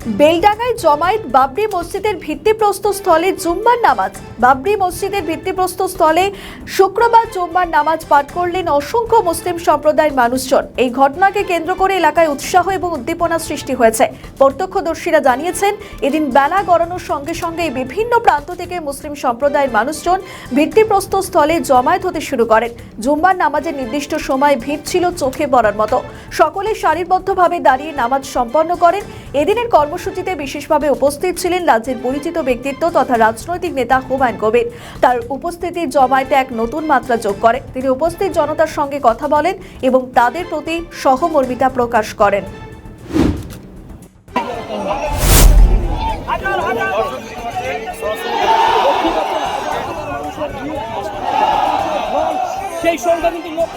বেলডাঙ্গায় জমায়েত বাবরি মসজিদের ভিত্তিপ্রস্তর স্থলে জুম্মার নামাজ। বাবরি মসজিদের ভিত্তিপ্রস্তর স্থলে শুক্রবার জুম্মার নামাজ পাঠ করলেন অসংখ্য মুসলিম সম্প্রদায়ের মানুষজন। এই ঘটনাকে কেন্দ্র করে এলাকায় উৎসাহ এবং উদ্দীপনা সৃষ্টি হয়েছে। প্রত্যক্ষদর্শীরা জানিয়েছেন, এদিন বেলা গড়ানোর সঙ্গে সঙ্গে বিভিন্ন প্রান্ত থেকে মুসলিম সম্প্রদায়ের মানুষজন ভিত্তিপ্রস্তর স্থলে জমায়েত হতে শুরু করেন। জুম্মার নামাজের নির্দিষ্ট সময় ভিড় ছিল চোখে পড়ার মতো। সকলে সারিবদ্ধভাবে দাঁড়িয়ে নামাজ সম্পন্ন করেন। এদিনের কর্মসূচিতে বিশেষভাবে উপস্থিত ছিলেন রাজ্যের পরিচিত ব্যক্তিত্ব তথা রাজনৈতিক নেতা হুমায়ুন কবির তার উপস্থিতি জমায়েতে এক নতুন মাত্রা যোগ করে তিনি উপস্থিত জনতার সঙ্গে কথা বলেন এবং তাদের প্রতি সহমর্মিতা প্রকাশ করেন। সেই সংখ্যা কিন্তু লক্ষ